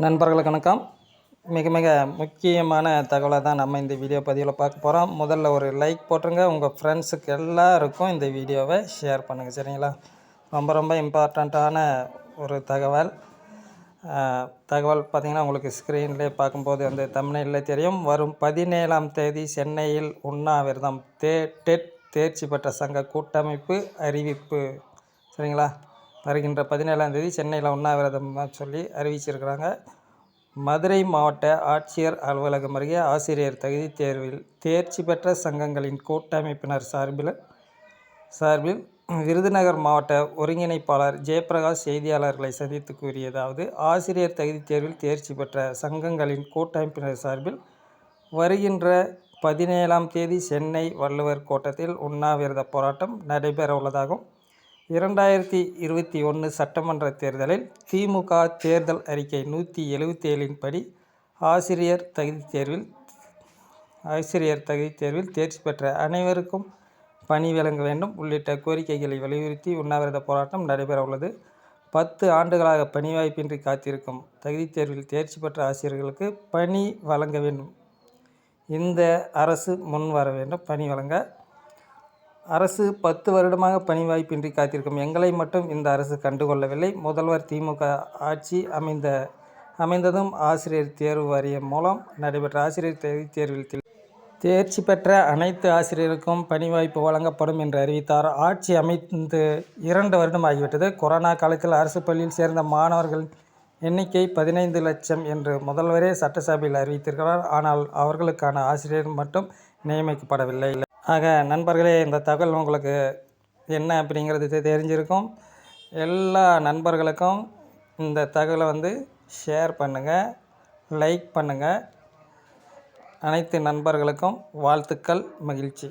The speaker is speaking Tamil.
நண்பர்களுக்கு வணக்கம். மிக மிக முக்கியமான தகவலை தான் நம்ம இந்த வீடியோ பதிவில் பார்க்க போகிறோம் முதல்ல ஒரு லைக் போட்டுருங்க. உங்கள் ஃப்ரெண்ட்ஸுக்கு எல்லாருக்கும் இந்த வீடியோவை ஷேர் பண்ணுங்கள் சரிங்களா? ரொம்ப ரொம்ப இம்பார்ட்டண்ட்டான ஒரு தகவல். தகவல் பார்த்திங்கன்னா உங்களுக்கு ஸ்க்ரீன்லேயே பார்க்கும்போது அந்த தமிழில் தெரியும். வரும் பதினேழாம் தேதி சென்னையில் உண்ணாவிரதம். தே டெட் தேர்ச்சி பெற்ற சங்க கூட்டமைப்பு அறிவிப்பு. சரிங்களா? வருகின்ற பதினேழாம் தேதி சென்னையில் உண்ணாவிரதம் சொல்லி அறிவிச்சிருக்கிறாங்க. மதுரை மாவட்ட ஆட்சியர் அலுவலகம் அருகே ஆசிரியர் தகுதி தேர்வில் தேர்ச்சி பெற்ற சங்கங்களின் கூட்டமைப்பினர் சார்பில் சார்பில் விருதுநகர் மாவட்ட ஒருங்கிணைப்பாளர் ஜெயபிரகாஷ் செய்தியாளர்களை சந்தித்து கூறியதாவது ஆசிரியர் தகுதி தேர்வில் தேர்ச்சி பெற்ற சங்கங்களின் கூட்டமைப்பினர் சார்பில் வருகின்ற பதினேழாம் தேதி சென்னை வள்ளுவர் கோட்டத்தில் உண்ணாவிரத போராட்டம் நடைபெற உள்ளதாகவும் இரண்டாயிரத்தி இருபத்தி ஒன்று சட்டமன்ற தேர்தலில் திமுக தேர்தல் அறிக்கை நூற்றி எழுபத்தி ஏழின் படி ஆசிரியர் தகுதி தேர்வில் ஆசிரியர் தகுதி தேர்வில் தேர்ச்சி பெற்ற அனைவருக்கும் பணி வழங்க வேண்டும். உள்ளிட்ட கோரிக்கைகளை வலியுறுத்தி உண்ணாவிரத போராட்டம் நடைபெற உள்ளது. பத்து ஆண்டுகளாக பணி வாய்ப்பின்றி காத்திருக்கும் தகுதி தேர்வில் தேர்ச்சி பெற்ற ஆசிரியர்களுக்கு பணி வழங்க வேண்டும். இந்த அரசு முன் வர வேண்டும். பணி வழங்க அரசு பத்து வருடமாக பணி வாய்ப்பின்றி காத்திருக்கும் எங்களை மட்டும் இந்த அரசு கண்டுகொள்ளவில்லை. முதல்வர் திமுக ஆட்சி அமைந்த அமைந்ததும் ஆசிரியர் தேர்வு வாரியம் மூலம் நடைபெற்ற ஆசிரியர் தகுதி தேர்வில் தேர்ச்சி பெற்ற அனைத்து ஆசிரியருக்கும் பணி வாய்ப்பு வழங்கப்படும் என்று அறிவித்தார். ஆட்சி அமைந்து இரண்டு வருடம் ஆகிவிட்டது. கொரோனா காலத்தில் அரசு பள்ளியில் சேர்ந்த மாணவர்கள் எண்ணிக்கை பதினைந்து லட்சம் என்று முதல்வரே சட்டசபையில் அறிவித்திருக்கிறார். ஆனால் அவர்களுக்கான ஆசிரியர் மட்டும் நியமிக்கப்படவில்லை. ஆக நண்பர்களே இந்த தகவல் உங்களுக்கு என்ன அப்படிங்கிறது தெரிஞ்சிருக்கும். எல்லா நண்பர்களுக்கும் இந்த தகவலை வந்து ஷேர் பண்ணுங்கள் லைக் பண்ணுங்கள் அனைத்து நண்பர்களுக்கும் வாழ்த்துக்கள் மகிழ்ச்சி.